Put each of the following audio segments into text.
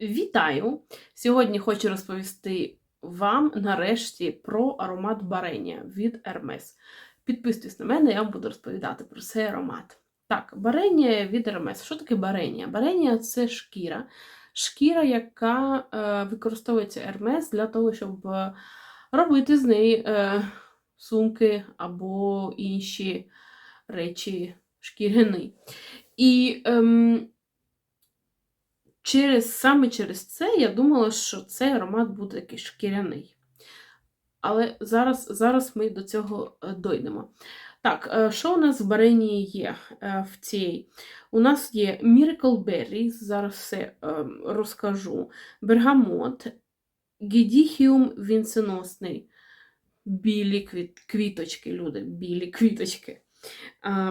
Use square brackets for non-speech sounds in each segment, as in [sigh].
Вітаю! Сьогодні хочу розповісти вам нарешті про аромат баренія від Hermes. Підписуйтесь на мене, я вам буду розповідати про цей аромат. Так, баренія від Hermes. Що таке баренія? Баренія це шкіра. Шкіра, яка е, використовується Hermes для того, щоб е, робити з неї е, сумки або інші речі шкіряни. І ем, через, саме через це я думала, що цей аромат буде такий шкіряний. Але зараз, зараз ми до цього е, дойдемо. Так, е, що у нас в баренії є е, в цій? У нас є Miracle Berry, зараз все розкажу. Бергамот, Гедіхіум вінценосний, білі квіт, квіточки, люди, білі квіточки.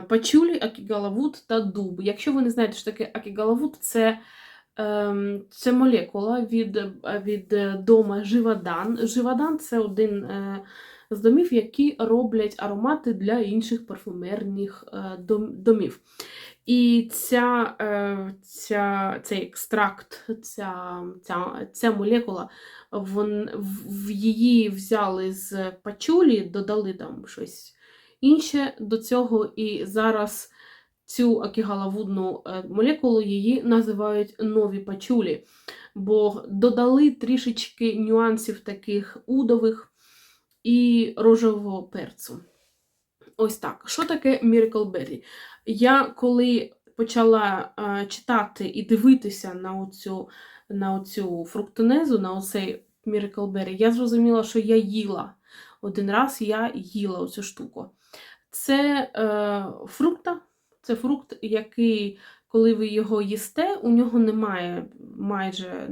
Пачулі, акігалавут та дуб. Якщо ви не знаєте, що таке акігалавут, це це молекула від, від дома Живадан. Живадан це один е, з домів, які роблять аромати для інших парфумерних е, домів. І ця, е, ця, цей екстракт, ця, ця, ця молекула, вон, в її взяли з пачулі, додали там щось інше до цього, і зараз цю акігалавудну е, молекулу її називають нові пачулі, бо додали трішечки нюансів таких удових і рожевого перцю. Ось так. Що таке Miracle Berry? Я коли почала е, читати і дивитися на оцю, на оцю фруктонезу, на оцей Miracle Berry, я зрозуміла, що я їла. Один раз я їла оцю штуку. Це е, фрукта, це фрукт, який, коли ви його їсте, у нього немає майже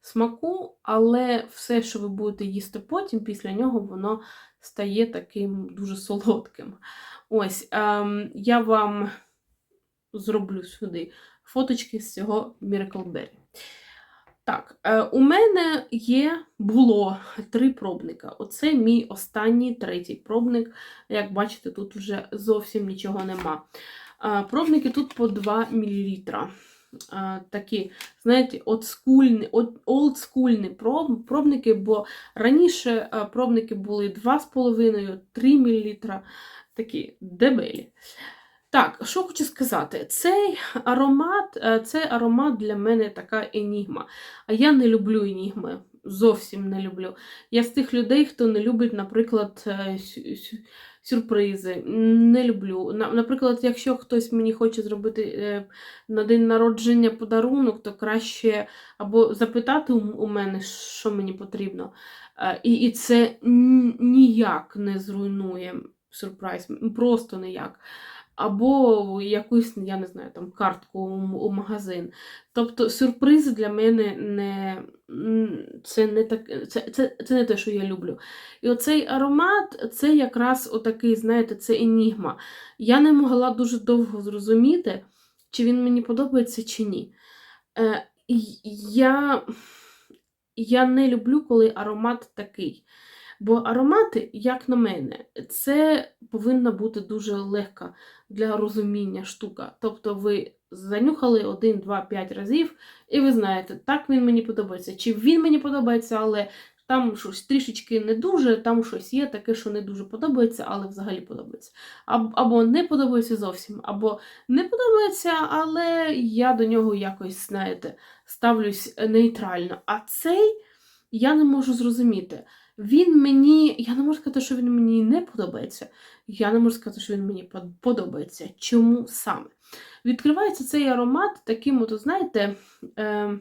смаку, але все, що ви будете їсти потім, після нього воно стає таким дуже солодким. Ось, ем, я вам зроблю сюди фоточки з цього Miracle Berry. Так, е, у мене є було три пробника. Оце мій останній третій пробник. Як бачите, тут вже зовсім нічого нема. Е, пробники тут по 2 мл. Е, такі, знаєте, олдскульні, пробники, бо раніше пробники були 2,5-3 мл. Такі дебелі. Так, що хочу сказати, цей аромат е, цей аромат для мене така енігма. А я не люблю енігми. Зовсім не люблю. Я з тих людей, хто не любить, наприклад, е, сю- сю- сюрпризи. Не люблю. Наприклад, якщо хтось мені хоче зробити е, на день народження подарунок, то краще або запитати у мене, що мені потрібно. І це ніяк не зруйнує сюрприз, просто ніяк або якусь, я не знаю, там картку у, магазин. Тобто сюрпризи для мене не це не так, це, це, це не те, що я люблю. І оцей аромат це якраз отакий, знаєте, це енігма. Я не могла дуже довго зрозуміти, чи він мені подобається, чи ні. Е, я, я не люблю, коли аромат такий. Бо аромати, як на мене, це повинна бути дуже легка для розуміння штука. Тобто ви занюхали 1, 2, 5 разів, і ви знаєте, так він мені подобається, чи він мені подобається, але там щось трішечки не дуже, там щось є таке, що не дуже подобається, але взагалі подобається. Або не подобається зовсім, або не подобається, але я до нього якось, знаєте, ставлюсь нейтрально. А цей я не можу зрозуміти. Він мені, я не можу сказати, що він мені не подобається. Я не можу сказати, що він мені подобається. Чому саме? Відкривається цей аромат таким, от, знаєте, е,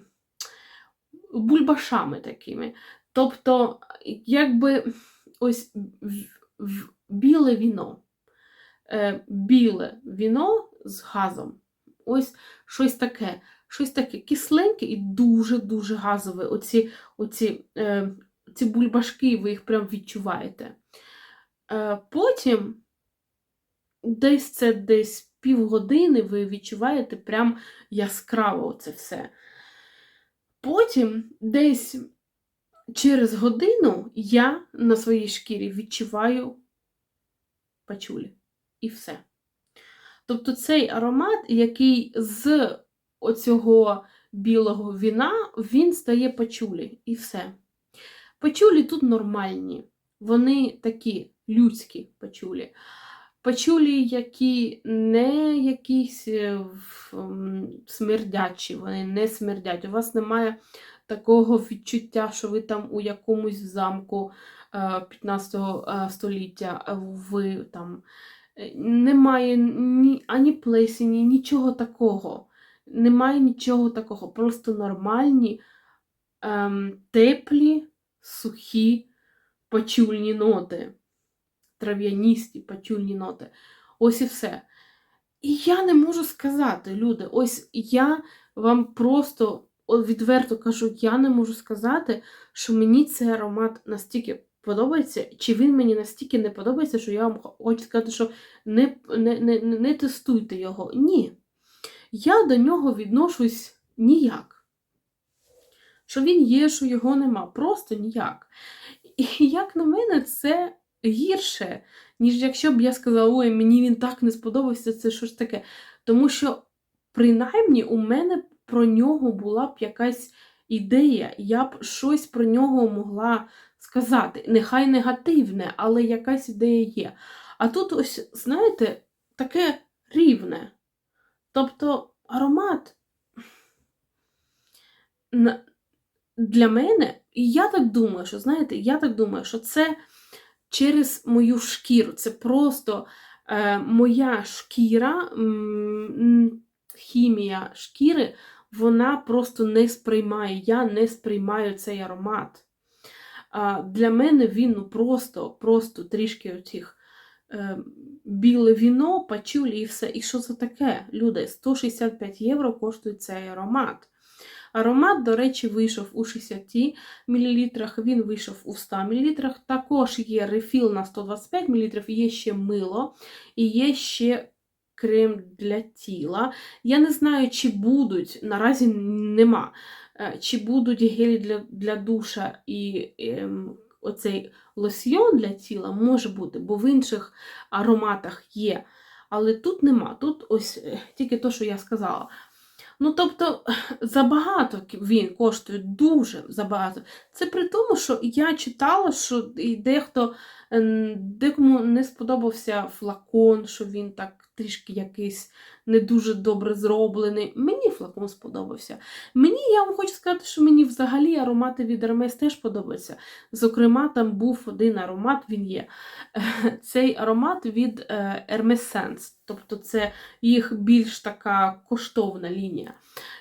бульбашами такими. Тобто, якби ось біле віно. Е, біле віно з газом. Ось щось таке. Щось таке кисленьке і дуже-дуже газове. Оці, оці, е, ці бульбашки, ви їх прям відчуваєте. Е, потім, десь це десь півгодини, ви відчуваєте прям яскраво це все. Потім, десь через годину, я на своїй шкірі відчуваю пачулі. І все. Тобто цей аромат, який з оцього білого віна, він стає пачулі і все. Пачулі тут нормальні, вони такі людські пачулі. Пачулі, які не якісь е, смердячі, вони не смердять. У вас немає такого відчуття, що ви там у якомусь замку е, 15 е, століття, е, ви там немає ні, ані плесені, нічого такого. Немає нічого такого. Просто нормальні, ем, теплі, сухі пачульні ноти. Трав'яністі пачульні ноти. Ось і все. І я не можу сказати, люди, ось я вам просто відверто кажу, я не можу сказати, що мені цей аромат настільки подобається, чи він мені настільки не подобається, що я вам хочу сказати, що не, не, не, не тестуйте його. Ні. Я до нього відношусь ніяк. Що він є, що його нема. Просто ніяк. І як на мене, це гірше, ніж якщо б я сказала, ой, мені він так не сподобався, це що ж таке. Тому що, принаймні, у мене про нього була б якась ідея, я б щось про нього могла сказати. Нехай негативне, але якась ідея є. А тут, ось, знаєте, таке рівне. Тобто аромат для мене, і я так думаю, що знаєте, я так думаю, що це через мою шкіру. Це просто е, моя шкіра, хімія шкіри, вона просто не сприймає. Я не сприймаю цей аромат. Для мене він ну, просто, просто трішки оцих е, біле віно, пачулі і все. І що це таке? Люди, 165 євро коштує цей аромат. Аромат, до речі, вийшов у 60 мл, він вийшов у 100 мл. Також є рефіл на 125 мл, є ще мило і є ще крем для тіла. Я не знаю, чи будуть, наразі нема, е, чи будуть гелі для, для душа і ем, оцей лосьйон для тіла може бути, бо в інших ароматах є. Але тут нема. Тут ось е, тільки те, що я сказала. Ну, тобто, забагато він коштує, дуже забагато. Це при тому, що я читала, що і дехто декому не сподобався флакон, що він так трішки якийсь не дуже добре зроблений. Мені флакон сподобався. Мені, я вам хочу сказати, що мені взагалі аромати від Hermes теж подобаються. Зокрема, там був один аромат, він є. [laughs] Цей аромат від е, Hermes Sense, тобто це їх більш така коштовна лінія.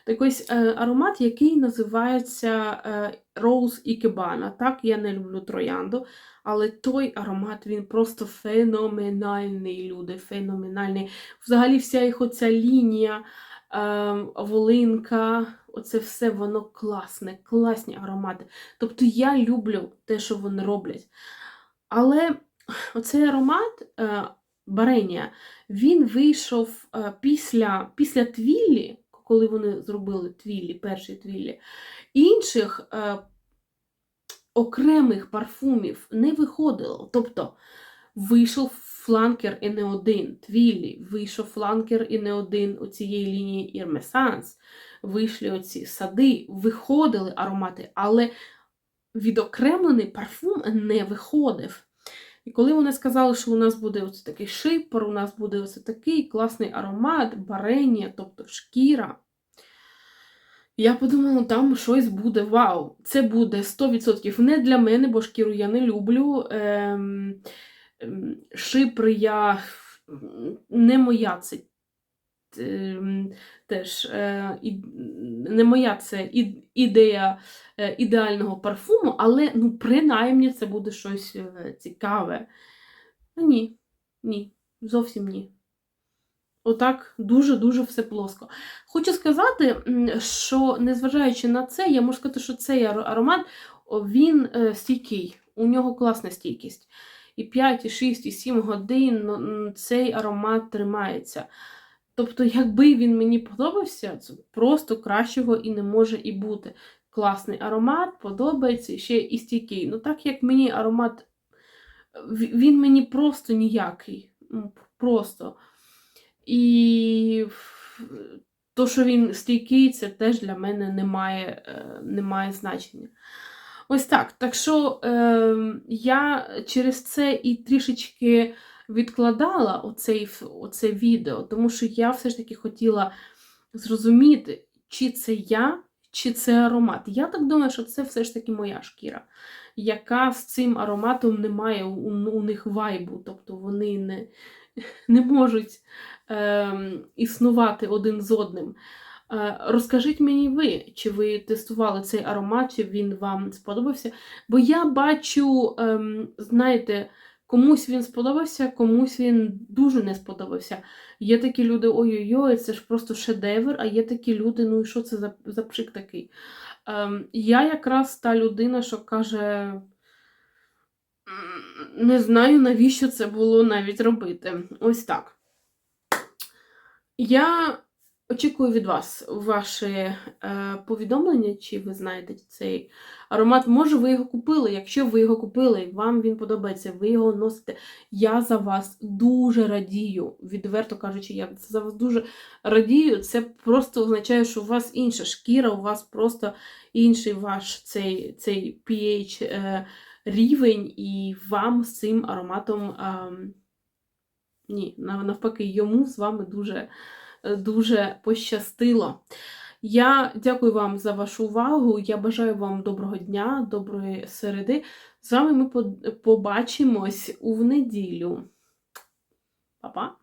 Так ось е, аромат, який називається е, Rose Ikebana. Так, я не люблю троянду, але той аромат він просто феноменальний, люди, феноменальний. Взагалі, вся їх оця лінія, е, волинка, оце все воно класне, класні аромати. Тобто я люблю те, що вони роблять. Але оцей аромат е, Баренія, він вийшов після, після твіллі, коли вони зробили твіллі, перші твіллі, інших е, окремих парфумів не виходило. Тобто вийшов фланкер і не один твіллі, вийшов фланкер і не один у цієї лінії Ірмесанс, вийшли оці сади, виходили аромати, але відокремлений парфум не виходив. І коли вони сказали, що у нас буде ось такий шипер, у нас буде ось такий класний аромат, барення, тобто шкіра. Я подумала, там щось буде вау. Це буде 100% не для мене, бо шкіру я не люблю. Ем, ем, шипри я не моя це теж е, не моя це ідея е, ідеального парфуму, але ну, принаймні це буде щось е, цікаве. Ні, ні, зовсім ні. Отак дуже-дуже все плоско. Хочу сказати, що незважаючи на це, я можу сказати, що цей аромат він стійкий, у нього класна стійкість. І 5, і 6, і 7 годин ну, цей аромат тримається. Тобто, якби він мені подобався, це просто кращого і не може і бути. Класний аромат, подобається ще і стійкий. Ну, так як мені аромат, він мені просто ніякий. Ну, Просто. І то, що він стійкий, це теж для мене не має, е, не має значення. Ось так. Так що е, я через це і трішечки відкладала оцей, оце відео, тому що я все ж таки хотіла зрозуміти, чи це я, чи це аромат. Я так думаю, що це все ж таки моя шкіра, яка з цим ароматом не має у, у них вайбу, тобто вони не, не можуть ем, існувати один з одним. Е, Розкажіть мені ви, чи ви тестували цей аромат, чи він вам сподобався? Бо я бачу, ем, знаєте, комусь він сподобався, комусь він дуже не сподобався. Є такі люди, ой-ой-ой, це ж просто шедевр, а є такі люди, ну і що це за, за пшик такий? Ем, я якраз та людина, що каже. Не знаю, навіщо це було навіть робити. Ось так. Я очікую від вас ваші е, повідомлення, чи ви знаєте цей аромат. Може, ви його купили. Якщо ви його купили, вам він подобається, ви його носите. Я за вас дуже радію. Відверто кажучи, я за вас дуже радію. Це просто означає, що у вас інша шкіра, у вас просто інший ваш цей, цей pH е, рівень, і вам з цим ароматом. ем, ні, навпаки, йому з вами дуже, е, дуже пощастило. Я дякую вам за вашу увагу. Я бажаю вам доброго дня, доброї середи. З вами ми побачимось у неділю. Па-па!